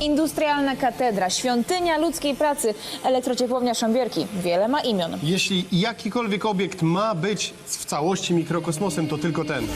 Industrialna katedra, świątynia ludzkiej pracy, elektrociepłownia Szambierki. Wiele ma imion. Jeśli jakikolwiek obiekt ma być w całości mikrokosmosem, to tylko ten.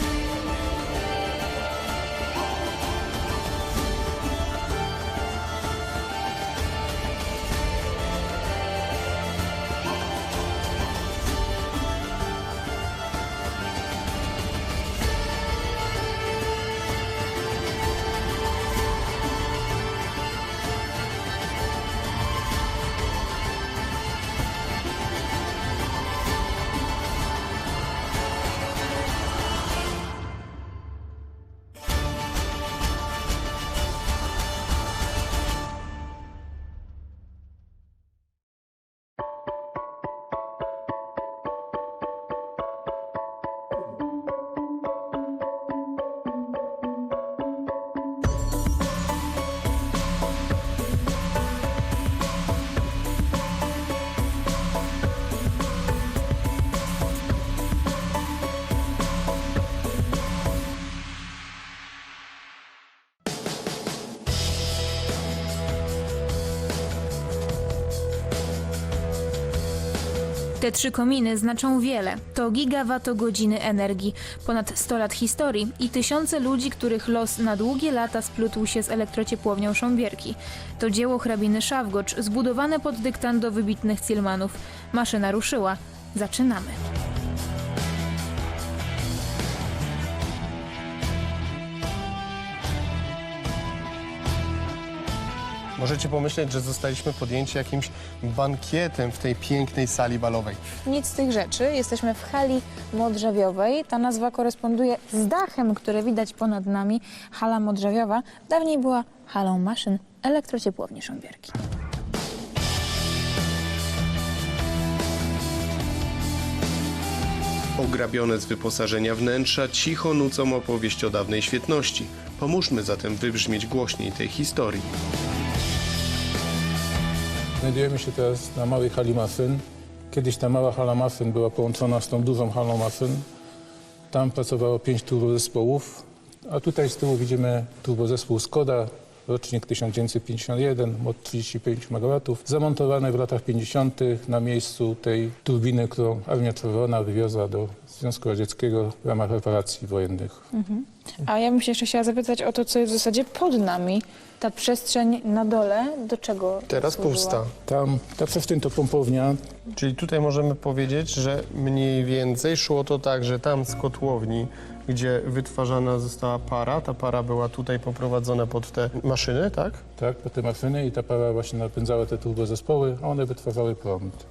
Te trzy kominy znaczą wiele. To gigawatogodziny energii, ponad 100 lat historii i tysiące ludzi, których los na długie lata splótł się z elektrociepłownią Sząbierki. To dzieło hrabiny Szawgocz, zbudowane pod dyktando wybitnych Cilmanów. Maszyna ruszyła. Zaczynamy. Możecie pomyśleć, że zostaliśmy podjęci jakimś bankietem w tej pięknej sali balowej. Nic z tych rzeczy. Jesteśmy w hali modrzewiowej. Ta nazwa koresponduje z dachem, które widać ponad nami. Hala modrzewiowa dawniej była halą maszyn elektrociepłowni Sząbierki. Ograbione z wyposażenia wnętrza cicho nucą opowieść o dawnej świetności. Pomóżmy zatem wybrzmieć głośniej tej historii. Znajdujemy się teraz na małej hali maszyn. Kiedyś ta mała hala maszyn była połączona z tą dużą halą maszyn. Tam pracowało pięć turbozespołów, a tutaj z tyłu widzimy turbozespół Skoda, rocznik 1951, moc 35 MW, zamontowane w latach 50. na miejscu tej turbiny, którą Armia Czerwona wywiozła do Związku Radzieckiego w ramach reparacji wojennych. A ja bym się jeszcze chciała zapytać o to, co jest w zasadzie pod nami. Ta przestrzeń na dole, do czego Teraz służyła? pusta. Tam ta przestrzeń to pompownia, Czyli tutaj możemy powiedzieć, że mniej więcej szło to tak, że tam z kotłowni, gdzie wytwarzana została para, ta para była tutaj poprowadzona pod te maszyny, tak? tak, po te maszyny i ta para właśnie napędzała te turbozespoły, a one wytwarzały prąd.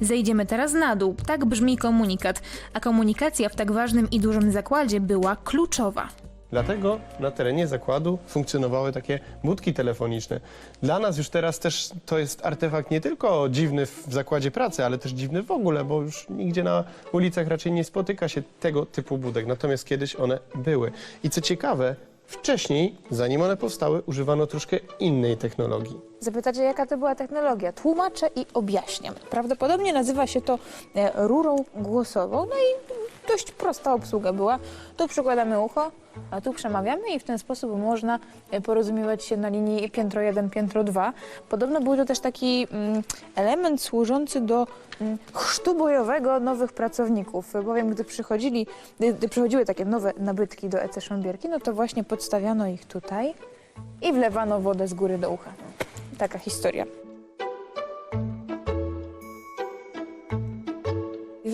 Zejdziemy teraz na dół. Tak brzmi komunikat. A komunikacja w tak ważnym i dużym zakładzie była kluczowa. Dlatego na terenie zakładu funkcjonowały takie budki telefoniczne. Dla nas już teraz też to jest artefakt nie tylko dziwny w zakładzie pracy, ale też dziwny w ogóle, bo już nigdzie na ulicach raczej nie spotyka się tego typu budek. Natomiast kiedyś one były. I co ciekawe, wcześniej, zanim one powstały, używano troszkę innej technologii. Zapytacie, jaka to była technologia? Tłumaczę i objaśniam. Prawdopodobnie nazywa się to e, rurą głosową, no i dość prosta obsługa była. Tu przykładamy ucho, a tu przemawiamy i w ten sposób można porozumiewać się na linii piętro 1, piętro 2. Podobno był to też taki mm, element służący do mm, chrztu bojowego nowych pracowników, bowiem gdy przychodzili, gdy, gdy przychodziły takie nowe nabytki do EC Szambierki, no to właśnie podstawiano ich tutaj i wlewano wodę z góry do ucha. Taka historia.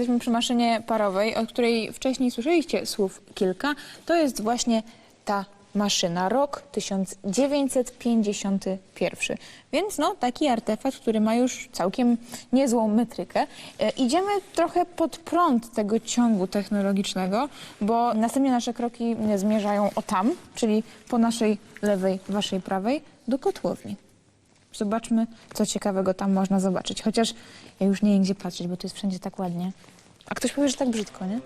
Jesteśmy przy maszynie parowej, o której wcześniej słyszeliście słów kilka. To jest właśnie ta maszyna. Rok 1951. Więc no, taki artefakt, który ma już całkiem niezłą metrykę. E, idziemy trochę pod prąd tego ciągu technologicznego, bo następnie nasze kroki zmierzają o tam, czyli po naszej lewej, waszej prawej, do kotłowni. Zobaczmy, co ciekawego tam można zobaczyć. Chociaż ja już nie wiem, gdzie patrzeć, bo to jest wszędzie tak ładnie. A ktoś powie, że tak brzydko, nie?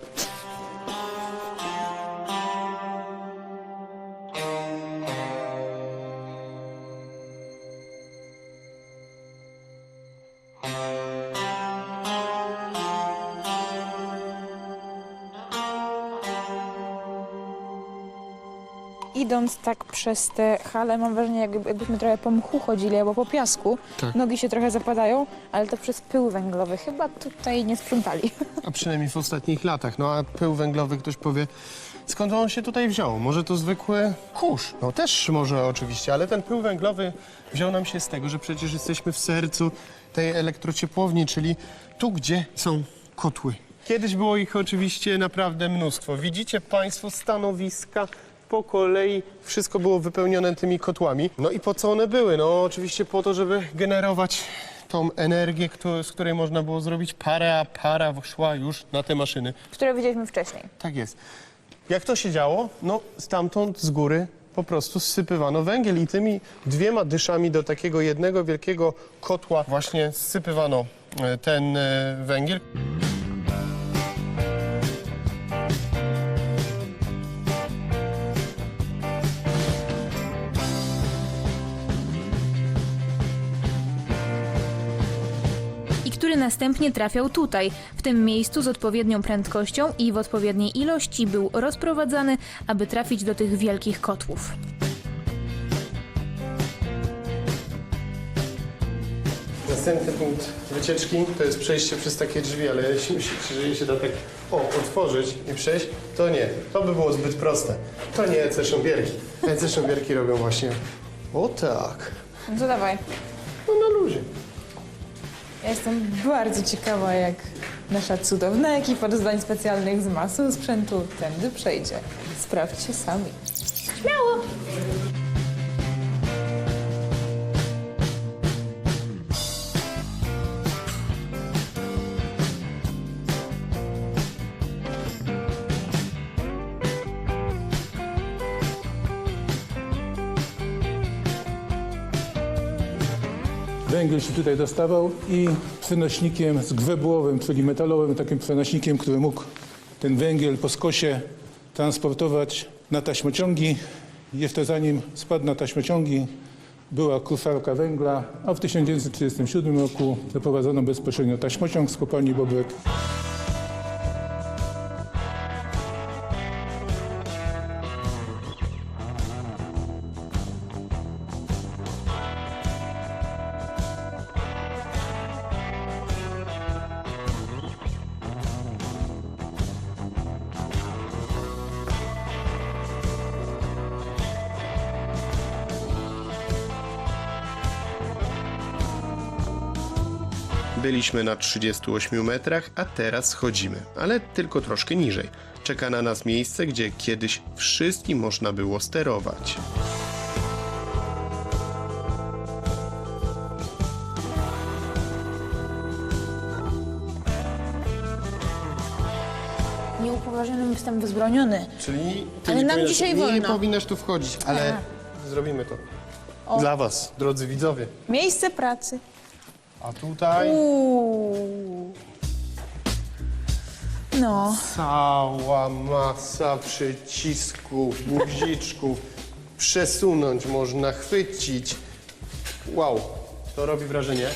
Tak przez te hale, mam wrażenie, jakby, jakbyśmy trochę po mchu chodzili albo po piasku. Tak. Nogi się trochę zapadają, ale to przez pył węglowy. Chyba tutaj nie sprzątali. A przynajmniej w ostatnich latach. No a pył węglowy ktoś powie, skąd on się tutaj wziął? Może to zwykły kurz? No też może oczywiście, ale ten pył węglowy wziął nam się z tego, że przecież jesteśmy w sercu tej elektrociepłowni, czyli tu, gdzie są kotły. Kiedyś było ich oczywiście naprawdę mnóstwo. Widzicie Państwo stanowiska po kolei, wszystko było wypełnione tymi kotłami. No i po co one były? No oczywiście po to, żeby generować tą energię, z której można było zrobić parę, a para szła już na te maszyny. które widzieliśmy wcześniej. Tak jest. Jak to się działo? No stamtąd z góry po prostu zsypywano węgiel i tymi dwiema dyszami do takiego jednego wielkiego kotła właśnie zsypywano e, ten e, węgiel. Który następnie trafiał tutaj, w tym miejscu z odpowiednią prędkością i w odpowiedniej ilości był rozprowadzany, aby trafić do tych wielkich kotłów. Następny punkt wycieczki to jest przejście przez takie drzwi, ale jeśli myślicie, że je się da tak o, otworzyć i przejść, to nie. To by było zbyt proste. To nie EC Sząbierki. EC Sząbierki robią właśnie o tak. No to dawaj. No na luzie. Ja jestem bardzo ciekawa, jak nasza cudowna ekipa do zdań specjalnych z masą sprzętu tędy przejdzie. Sprawdźcie sami. Śmiało! Węgiel się tutaj dostawał i przenośnikiem zgwebłowym, czyli metalowym takim przenośnikiem, który mógł ten węgiel po skosie transportować na taśmociągi. Jeszcze zanim spadł na taśmociągi, była kusarka węgla, a w 1937 roku zaprowadzono bezpośrednio taśmociąg z kopalni Bobrek. Byliśmy na 38 metrach, a teraz schodzimy, ale tylko troszkę niżej. Czeka na nas miejsce, gdzie kiedyś wszystkim można było sterować. Nieupoważnionym jestem wyzbroniony. Czyli ty Ale nie nam powinnaś- dzisiaj nie, wolno. Nie powinnaś tu wchodzić, ale zrobimy to. Dla was, drodzy widzowie. Miejsce pracy. A tutaj Uuu. No, cała masa przycisków, guziczków. Przesunąć można, chwycić. Wow, to robi wrażenie.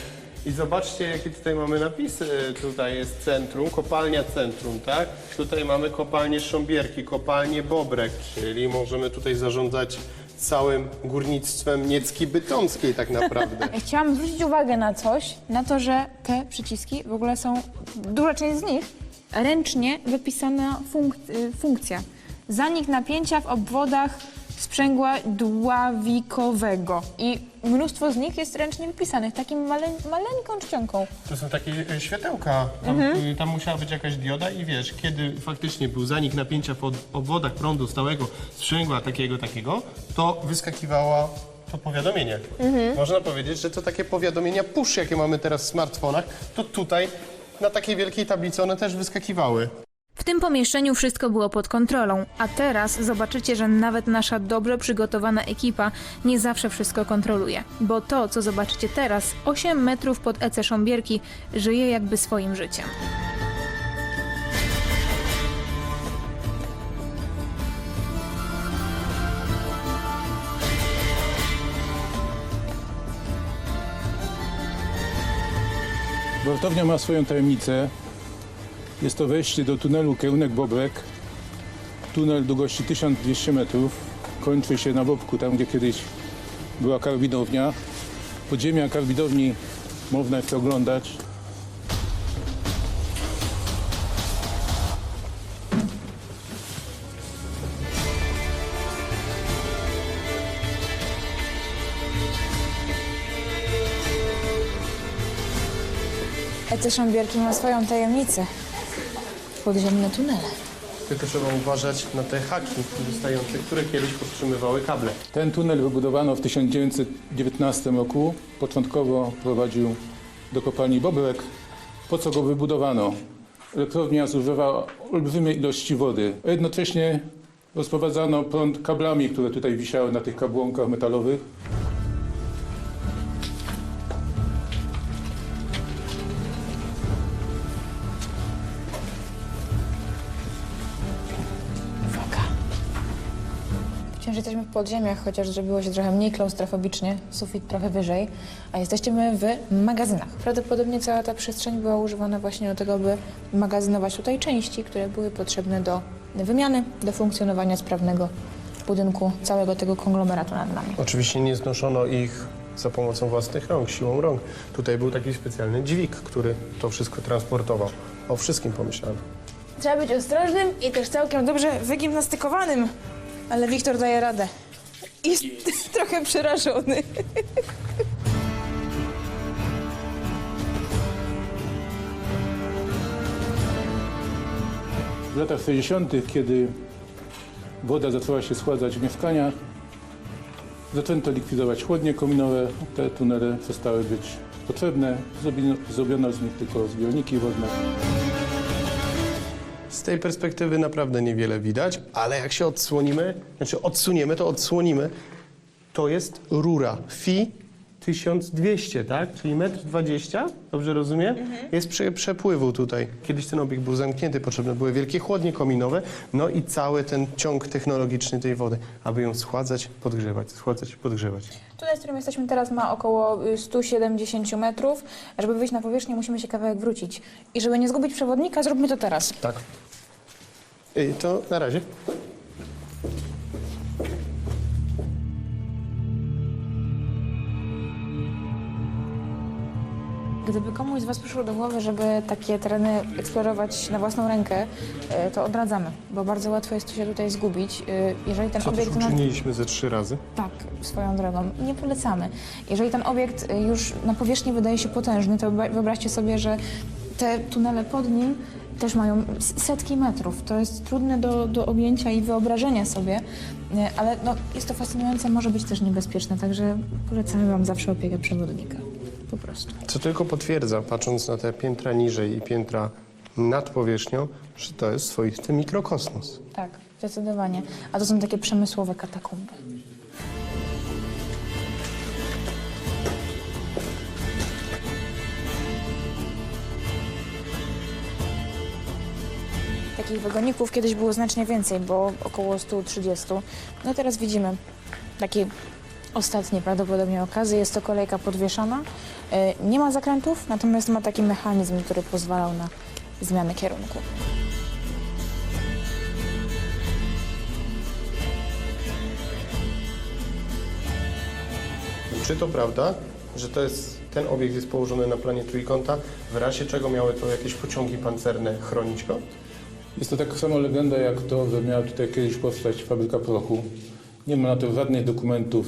I zobaczcie, jakie tutaj mamy napisy. Tutaj jest centrum, kopalnia centrum, tak? Tutaj mamy kopalnię Sząbierki, kopalnię Bobrek, czyli możemy tutaj zarządzać całym górnictwem Niecki Bytomskiej tak naprawdę. Chciałam zwrócić uwagę na coś, na to, że te przyciski w ogóle są, duża część z nich, ręcznie wypisana funk- y, funkcja. Zanik napięcia w obwodach sprzęgła dławikowego. I mnóstwo z nich jest ręcznie wypisanych, takim male, maleńką czcionką. To są takie e, światełka. Tam, y, tam musiała być jakaś dioda i wiesz, kiedy faktycznie był zanik napięcia w od- obwodach prądu stałego sprzęgła takiego, takiego, to wyskakiwało to powiadomienie. Można powiedzieć, że to takie powiadomienia push, jakie mamy teraz w smartfonach, to tutaj na takiej wielkiej tablicy one też wyskakiwały. W tym pomieszczeniu wszystko było pod kontrolą, a teraz zobaczycie, że nawet nasza dobrze przygotowana ekipa nie zawsze wszystko kontroluje. Bo to, co zobaczycie teraz, 8 metrów pod EC Sząbierki, żyje jakby swoim życiem. Wartownia ma swoją tajemnicę. Jest to wejście do tunelu Kierunek Bobrek. Tunel długości 1200 metrów, kończy się na Bobku, tam gdzie kiedyś była karbidownia. Podziemia karbidowni można jest oglądać. EC Szambierki ma swoją tajemnicę. Podziemne tunele. Tylko trzeba uważać na te haki wystające, które kiedyś podtrzymywały kable. Ten tunel wybudowano w 1919 roku. Początkowo prowadził do kopalni Bobrek. Po co go wybudowano? Elektrownia zużywała olbrzymie ilości wody, a jednocześnie rozprowadzano prąd kablami, które tutaj wisiały na tych kabłonkach metalowych. Podziemiach, chociaż zrobiło się trochę mniej klaustrofobicznie, sufit trochę wyżej, a jesteśmy w magazynach. Prawdopodobnie cała ta przestrzeń była używana właśnie do tego, by magazynować tutaj części, które były potrzebne do wymiany, do funkcjonowania sprawnego budynku całego tego konglomeratu nad nami. Oczywiście nie znoszono ich za pomocą własnych rąk, siłą rąk. Tutaj był taki specjalny dźwig, który to wszystko transportował. O wszystkim pomyślano. Trzeba być ostrożnym i też całkiem dobrze wygimnastykowanym, ale Wiktor daje radę. Jest trochę przerażony. W latach 60., kiedy woda zaczęła się schładzać w mieszkaniach, zaczęto likwidować chłodnie kominowe. Te tunele przestały być potrzebne. Zrobiono, zrobiono z nich tylko zbiorniki wodne. Z tej perspektywy naprawdę niewiele widać, ale jak się odsłonimy, znaczy odsuniemy, to odsłonimy, to jest rura FI 1200, tak? Czyli 1,20 m, dobrze rozumiem? Jest prze, przepływu tutaj. Kiedyś ten obiekt był zamknięty, potrzebne były wielkie chłodnie kominowe, no i cały ten ciąg technologiczny tej wody, aby ją schładzać, podgrzewać, schładzać, podgrzewać. Tunel, z którym jesteśmy teraz, ma około y, 170 metrów. Żeby wyjść na powierzchnię, musimy się kawałek wrócić. I żeby nie zgubić przewodnika, zróbmy to teraz. Tak. I to na razie. Gdyby komuś z Was przyszło do głowy, żeby takie tereny eksplorować na własną rękę, y, to odradzamy, bo bardzo łatwo jest się tutaj zgubić. Y, Jeżeli ten Co też obiekt nas uczyniliśmy ze trzy razy. Tak, swoją drogą. Nie polecamy. Jeżeli ten obiekt y, już na powierzchni wydaje się potężny, to wyobraźcie sobie, że te tunele pod nim też mają s- setki metrów. To jest trudne do, do objęcia i wyobrażenia sobie, y, ale no, jest to fascynujące, może być też niebezpieczne, także polecamy Wam zawsze opiekę przewodnika. Po prostu. Co tylko potwierdza, patrząc na te piętra niżej i piętra nad powierzchnią, że to jest swoisty mikrokosmos. Tak, zdecydowanie. A to są takie przemysłowe katakumby. Takich wagoników kiedyś było znacznie więcej, bo około 130. No teraz widzimy takie ostatnie prawdopodobnie okazy. Jest to kolejka podwieszona. E, Nie ma zakrętów, natomiast ma taki mechanizm, który pozwalał na zmianę kierunku. Czy to prawda, że to jest, ten obiekt jest położony na planie trójkąta, w razie czego miały to jakieś pociągi pancerne chronić go? Jest to taka sama legenda jak to, że miała tutaj kiedyś powstać fabryka prochu. Nie ma na to żadnych dokumentów,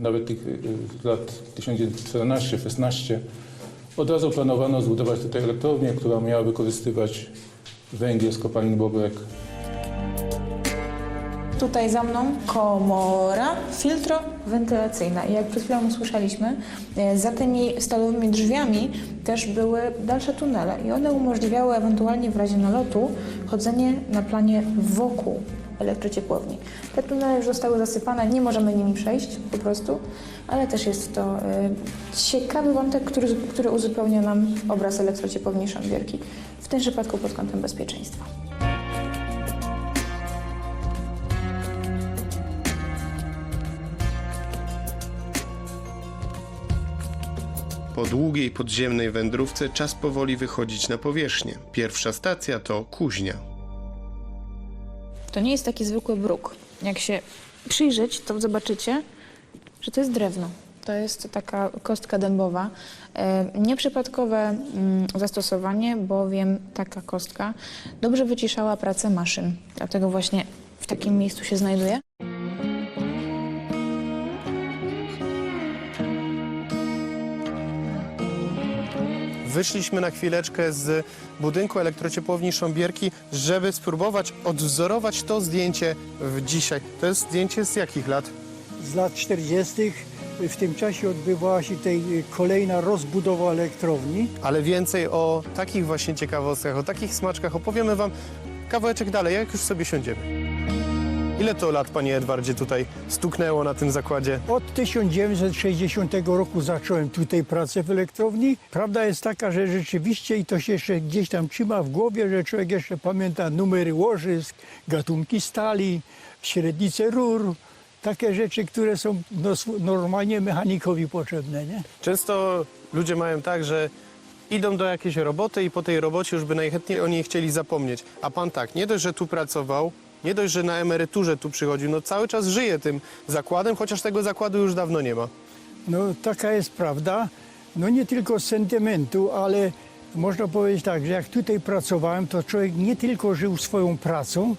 nawet tych y, z lat 1914-16. Od razu planowano zbudować tutaj elektrownię, która miała wykorzystywać węgiel z kopalni Bobrek. Tutaj za mną komora filtrowentylacyjna. Jak przed chwilą usłyszeliśmy, e, za tymi stalowymi drzwiami też były dalsze tunele i one umożliwiały ewentualnie w razie nalotu chodzenie na planie wokół elektrociepłowni. Te tunele już zostały zasypane, nie możemy nimi przejść po prostu, ale też jest to e, ciekawy wątek, który, który uzupełnia nam obraz elektrociepłowni Szambierki, w tym przypadku pod kątem bezpieczeństwa. Po długiej podziemnej wędrówce czas powoli wychodzić na powierzchnię. Pierwsza stacja to Kuźnia. To nie jest taki zwykły bruk. Jak się przyjrzeć, to zobaczycie, że to jest drewno. To jest taka kostka dębowa. E, Nieprzypadkowe mm, zastosowanie, bowiem taka kostka dobrze wyciszała pracę maszyn. Dlatego właśnie w takim miejscu się znajduje. Wyszliśmy na chwileczkę z budynku elektrociepłowni Sząbierki, żeby spróbować odwzorować to zdjęcie w dzisiaj. To jest zdjęcie z jakich lat? z lat 40. W tym czasie odbywała się tutaj kolejna rozbudowa elektrowni. Ale więcej o takich właśnie ciekawostkach, o takich smaczkach opowiemy Wam kawałeczek dalej, jak już sobie siądziemy. Ile to lat, Panie Edwardzie, tutaj stuknęło na tym zakładzie? Od 1960 roku zacząłem tutaj pracę w elektrowni. Prawda jest taka, że rzeczywiście i to się jeszcze gdzieś tam trzyma w głowie, że człowiek jeszcze pamięta numery łożysk, gatunki stali, średnice rur. Takie rzeczy, które są no, normalnie mechanikowi potrzebne. Nie? Często ludzie mają tak, że idą do jakiejś roboty i po tej robocie już by najchętniej o niej chcieli zapomnieć. A pan tak, nie dość, że tu pracował, nie dość, że na emeryturze tu przychodził, no cały czas żyje tym zakładem, chociaż tego zakładu już dawno nie ma. No taka jest prawda. No nie tylko z sentymentu, ale można powiedzieć tak, że jak tutaj pracowałem, to człowiek nie tylko żył swoją pracą,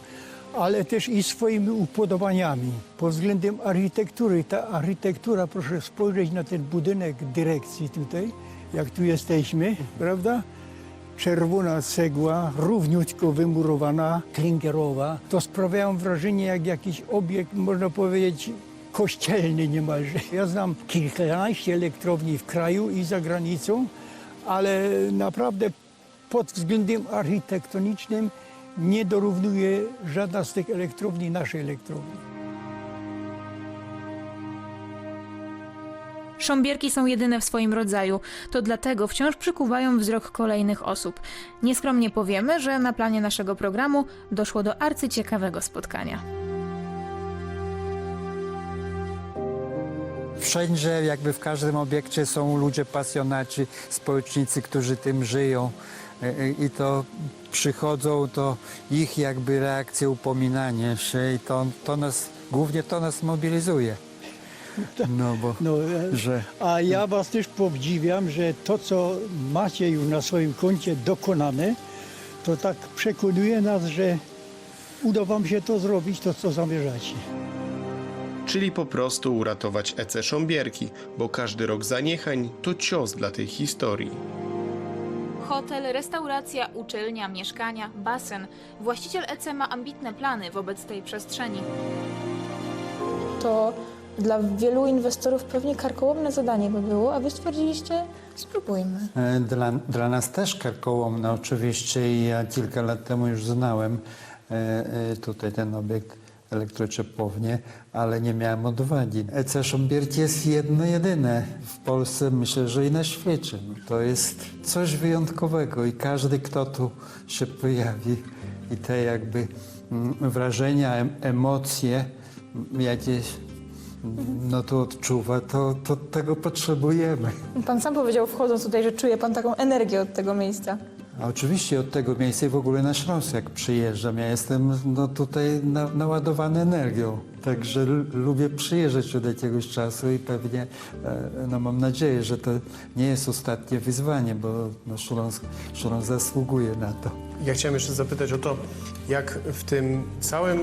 ale też i swoimi upodobaniami pod względem architektury. Ta architektura, proszę spojrzeć na ten budynek dyrekcji tutaj, jak tu jesteśmy, prawda? Czerwona cegła, równiutko wymurowana, klinkerowa. To sprawiają wrażenie jak jakiś obiekt, można powiedzieć, kościelny niemalże. Ja znam kilkanaście elektrowni w kraju i za granicą, ale naprawdę pod względem architektonicznym nie dorównuje żadna z tych elektrowni naszej elektrowni. Sząbierki są jedyne w swoim rodzaju, to dlatego wciąż przykuwają wzrok kolejnych osób. Nieskromnie powiemy, że na planie naszego programu doszło do arcyciekawego spotkania. Wszędzie, jakby w każdym obiekcie są ludzie pasjonaci, społecznicy, którzy tym żyją E, i to przychodzą, to ich jakby reakcje, upominanie się i to, to nas, głównie to nas mobilizuje. No bo, No, e, że A ja was też podziwiam, że to, co macie już na swoim koncie dokonane, to tak przekonuje nas, że uda wam się to zrobić, to co zamierzacie. Czyli po prostu uratować EC Sząbierki, bo każdy rok zaniechań to cios dla tej historii. Hotel, restauracja, uczelnia, mieszkania, basen. Właściciel EC ma ambitne plany wobec tej przestrzeni. To dla wielu inwestorów pewnie karkołomne zadanie by było, a wy stwierdziliście, spróbujmy. e, dla, dla nas też karkołomne oczywiście ja kilka lat temu już znałem e, e, tutaj ten obiekt elektrociepłownię, ale nie miałem odwagi. EC Sząbierki jest jedno, jedyne w Polsce, myślę, że i na świecie. No, to jest coś wyjątkowego i każdy, kto tu się pojawi i te jakby mm, wrażenia, em, emocje jakieś no to odczuwa, to, to tego potrzebujemy. Pan sam powiedział wchodząc tutaj, że czuje pan taką energię od tego miejsca. A oczywiście od tego miejsca i w ogóle na Śląsk jak przyjeżdżam, ja jestem no, tutaj na, naładowany energią. Także lubię przyjeżdżać od jakiegoś czasu i pewnie, e, no mam nadzieję, że to nie jest ostatnie wyzwanie, bo no, Śląsk, Śląsk zasługuje na to. Ja chciałem jeszcze zapytać o to, jak w tym całym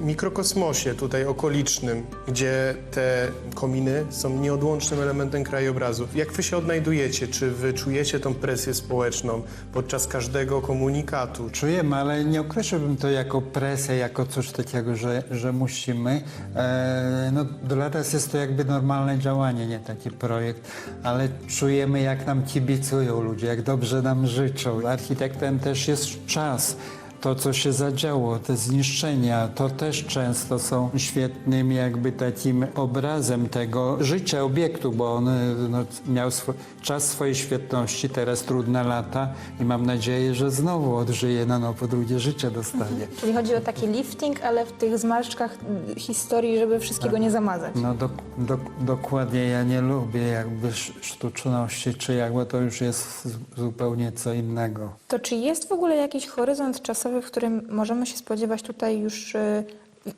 mikrokosmosie tutaj okolicznym, gdzie te kominy są nieodłącznym elementem krajobrazu, jak wy się odnajdujecie? Czy wy czujecie tą presję społeczną podczas każdego komunikatu? Czujemy, ale nie określiłbym to jako presję, jako coś takiego, że, że musimy. E, no, dla nas jest to jakby normalne działanie, nie taki projekt, ale czujemy, jak nam kibicują ludzie, jak dobrze nam życzą. Architektem też jest czas. To, co się zadziało, te zniszczenia, to też często są świetnym jakby takim obrazem tego życia obiektu, bo on e, no, miał swo- czas swojej świetności, teraz trudne lata i mam nadzieję, że znowu odżyje na nowo, drugie życie dostanie. Czyli chodzi o taki lifting, ale w tych zmarszczkach historii, żeby wszystkiego nie zamazać. No do, do, dokładnie, ja nie lubię jakby sz- sztuczności, czy jakby to już jest zupełnie co innego. To czy jest w ogóle jakiś horyzont czasowy, w którym możemy się spodziewać tutaj już y,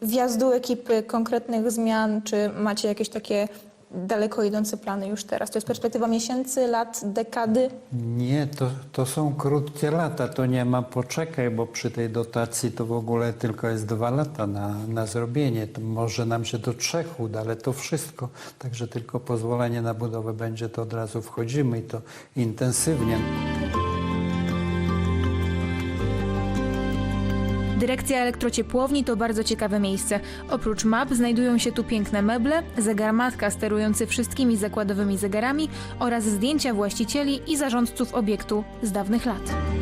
wjazdu ekipy, konkretnych zmian, czy macie jakieś takie daleko idące plany już teraz? To jest perspektywa miesięcy, lat, dekady? Nie, to, to są krótkie lata, to nie ma poczekaj, bo przy tej dotacji to w ogóle tylko jest dwa lata na, na zrobienie. To może nam się do trzech uda, ale to wszystko. Także tylko pozwolenie na budowę będzie, to od razu wchodzimy i to intensywnie. Dyrekcja elektrociepłowni to bardzo ciekawe miejsce. Oprócz map znajdują się tu piękne meble, zegarmatka sterujący wszystkimi zakładowymi zegarami oraz zdjęcia właścicieli i zarządców obiektu z dawnych lat.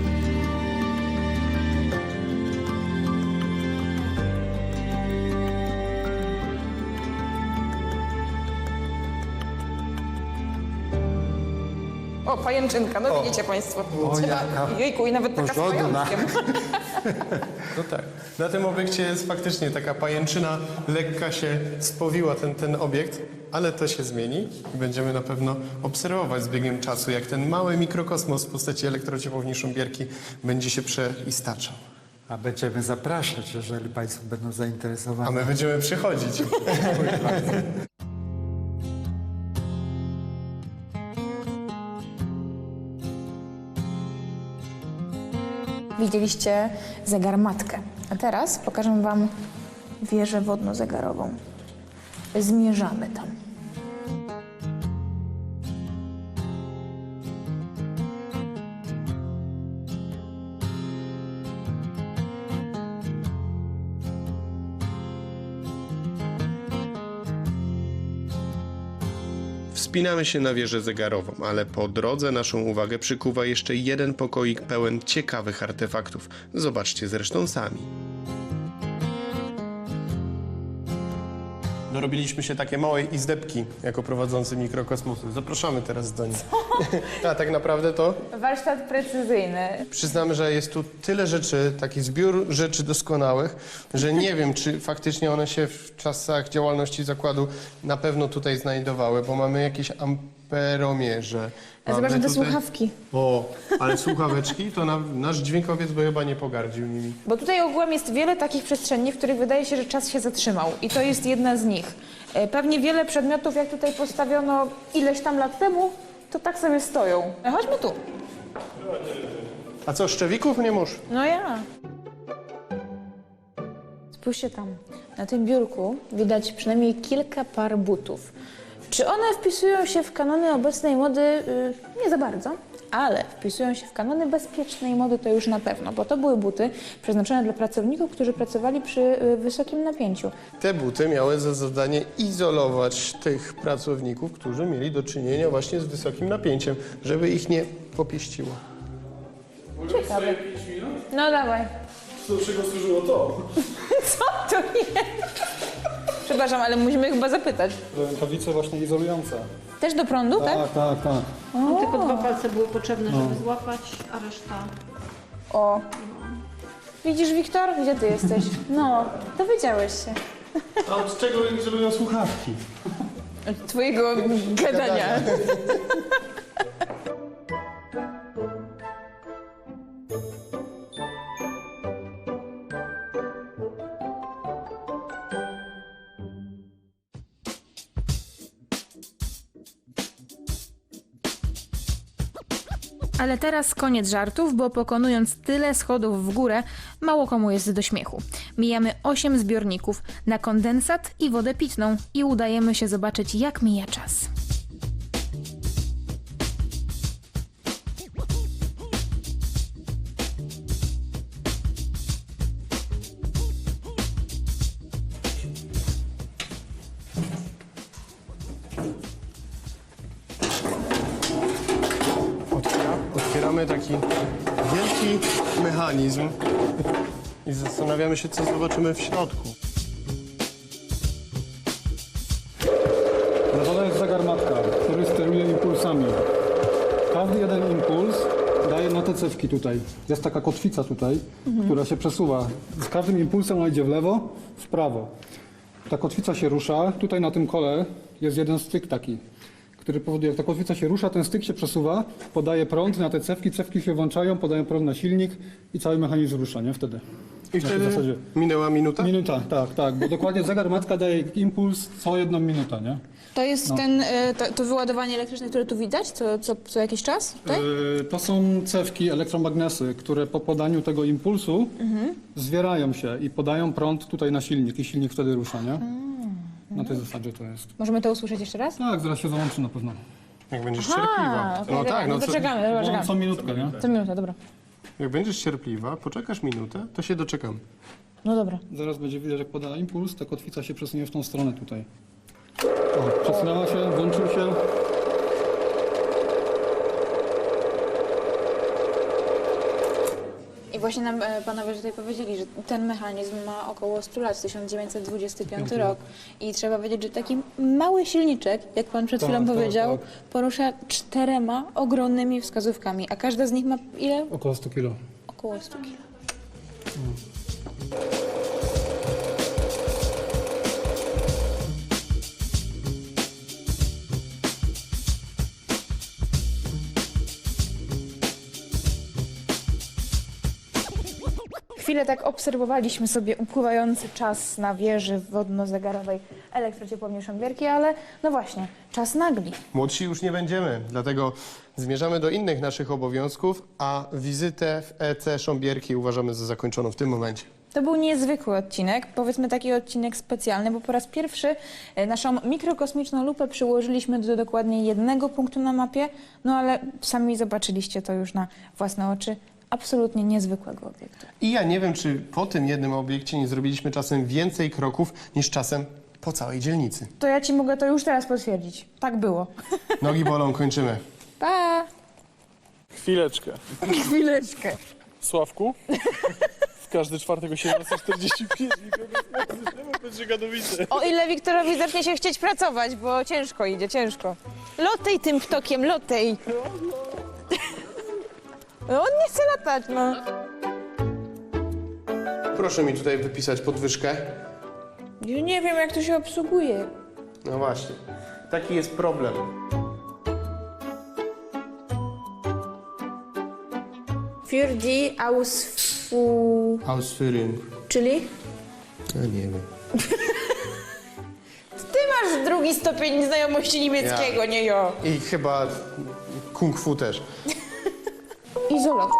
Pajęczynka, no widzicie Państwo. O, jaka Jejku, i nawet taka z porządna. pajączkiem. No tak. Na tym obiekcie jest faktycznie taka pajęczyna, lekka się spowiła ten, ten obiekt, ale to się zmieni i będziemy na pewno obserwować z biegiem czasu, jak ten mały mikrokosmos w postaci elektrociepłowni Szumbierki będzie się przeistaczał. A będziemy zapraszać, jeżeli Państwo będą zainteresowani. A my będziemy przychodzić. Widzieliście zegarmatkę. A teraz pokażę Wam wieżę wodno-zegarową. Zmierzamy tam. Wspinamy się na wieżę zegarową, ale po drodze naszą uwagę przykuwa jeszcze jeden pokoik pełen ciekawych artefaktów. Zobaczcie zresztą sami. Dorobiliśmy się takie małej izdebki jako prowadzący mikrokosmosy. Zapraszamy teraz do nich. A tak naprawdę to Warsztat precyzyjny. przyznamy, że jest tu tyle rzeczy, taki zbiór rzeczy doskonałych, że nie wiem, czy faktycznie one się w czasach działalności zakładu na pewno tutaj znajdowały, bo mamy jakieś amperomierze. A mamy zobacz, te tutaj- słuchawki. O, ale słuchaweczki, to na, nasz dźwiękowiec by chyba nie pogardził nimi. Bo tutaj ogółem jest wiele takich przestrzeni, w których wydaje się, że czas się zatrzymał. I to jest jedna z nich. E, Pewnie wiele przedmiotów, jak tutaj postawiono ileś tam lat temu, to tak sobie stoją. E, Chodźmy tu. A co, szczewików nie mórz? No ja. Spójrzcie tam. Na tym biurku widać przynajmniej kilka par butów. Czy one wpisują się w kanony obecnej mody? Y, nie za bardzo. Ale wpisują się w kanony bezpiecznej mody to już na pewno, bo to były buty przeznaczone dla pracowników, którzy pracowali przy y, wysokim napięciu. Te buty miały za zadanie izolować tych pracowników, którzy mieli do czynienia właśnie z wysokim napięciem, żeby ich nie popieściło. Ciekawe. No dawaj. Do czego służyło to? Co to jest? Przepraszam, ale musimy chyba zapytać. Rękawice właśnie izolujące. Też do prądu, tak? Tak, tak, tak. Tylko dwa palce były potrzebne, żeby złapać, a reszta... O. Widzisz, Wiktor? Gdzie ty jesteś? No, dowiedziałeś się. A od czego izolują słuchawki? Twojego gadania. Ale teraz koniec żartów, bo pokonując tyle schodów w górę, mało komu jest do śmiechu. Mijamy 8 zbiorników na kondensat i wodę pitną i udajemy się zobaczyć, jak mija czas. Mechanizm i zastanawiamy się, co zobaczymy w środku. Dole jest zegarmatka, który steruje impulsami. Każdy jeden impuls daje na te cewki tutaj. Jest taka kotwica tutaj, która się przesuwa. Z każdym impulsem ona idzie w lewo, w prawo. Ta kotwica się rusza. Tutaj na tym kole jest jeden styk taki, który powoduje, jak ta kotwica się rusza, ten styk się przesuwa, podaje prąd na te cewki, cewki się włączają, podają prąd na silnik i cały mechanizm rusza, nie? Wtedy. I Na tej wtedy zasadzie. minęła minuta? Minuta, tak, tak, bo dokładnie zegar matka daje impuls co jedną minutę, nie? To jest ten, e, to, to wyładowanie elektryczne, które tu widać co, co, co jakiś czas? Tak? Yy, To są cewki, elektromagnesy, które po podaniu tego impulsu zwierają się i podają prąd tutaj na silnik i silnik wtedy rusza, nie? Na tej zasadzie to jest. Możemy to usłyszeć jeszcze raz? Tak, zaraz się załączy na pewno. Jak będziesz Aha, cierpliwa. okej, No dobra, tak, no to co, czekamy, dobra, Bo czekamy. co minutkę, nie? Co minuta, dobra. jak będziesz cierpliwa, poczekasz minutę, to się doczekam. No dobra. Zaraz będzie widać, jak poda impuls, ta kotwica się przesunie w tą stronę tutaj. O, przesunęła się, włączył się. Właśnie nam e, panowie tutaj powiedzieli, że ten mechanizm ma około 100 lat, 1925 rok. I trzeba wiedzieć, że taki mały silniczek, jak pan przed Tak, chwilą tak, powiedział, tak. porusza czterema ogromnymi wskazówkami, a każda z nich ma ile? Około 100 kilo. Około 100 kg. Chwilę tak obserwowaliśmy sobie upływający czas na wieży wodno-zegarowej elektrociepłowni Szambierki, ale no właśnie, czas nagli. Młodsi już nie będziemy, dlatego zmierzamy do innych naszych obowiązków, a wizytę w EC Sząbierki uważamy za zakończoną w tym momencie. To był niezwykły odcinek, powiedzmy taki odcinek specjalny, bo po raz pierwszy e, naszą mikrokosmiczną lupę przyłożyliśmy do dokładnie jednego punktu na mapie, no ale sami zobaczyliście to już na własne oczy. Absolutnie niezwykłego obiektu. I ja nie wiem, czy po tym jednym obiekcie nie zrobiliśmy czasem więcej kroków niż czasem po całej dzielnicy. To ja ci mogę to już teraz potwierdzić. Tak było. Nogi bolą, kończymy. Pa! Chwileczkę. Chwileczkę. Sławku? W każdy czwartek o 17.45 nikogo będzie gadowicy. O ile Wiktorowi zacznie się chcieć pracować, bo ciężko idzie, ciężko. Lotej tym ptokiem, lotej! No on nie chce latać, no. Proszę mi tutaj wypisać podwyżkę. Ja nie wiem, jak to się obsługuje. No właśnie. Taki jest problem. Für die Ausfu... Ausführung. Czyli? Ja nie wiem. Ty masz drugi stopień znajomości niemieckiego, Ja. nie ja. I chyba kung fu też. Izolować.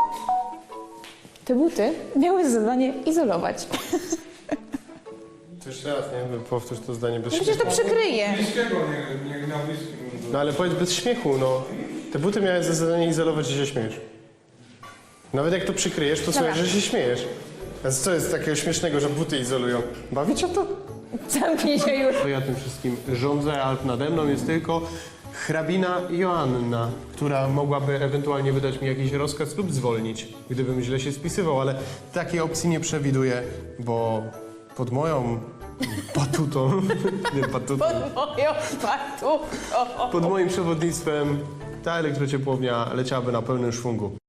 Te buty miały za zadanie izolować. To jeszcze raz, nie? Powtórz to zdanie bez Przecież to przykryje. No ale powiedz bez śmiechu, no. Te buty miały za zadanie izolować i się śmiejesz. Nawet jak to przykryjesz, to słychać, że się śmiejesz. Więc co jest takiego śmiesznego, że buty izolują? Bawi cię to? Zamknij się już. To ja tym wszystkim rządzę, a nade mną jest tylko hrabina Joanna, która mogłaby ewentualnie wydać mi jakiś rozkaz lub zwolnić, gdybym źle się spisywał, ale takiej opcji nie przewiduję, bo pod moją batutą, nie batutą, Moją patu. pod moim przewodnictwem ta elektrociepłownia leciałaby na pełnym szwungu.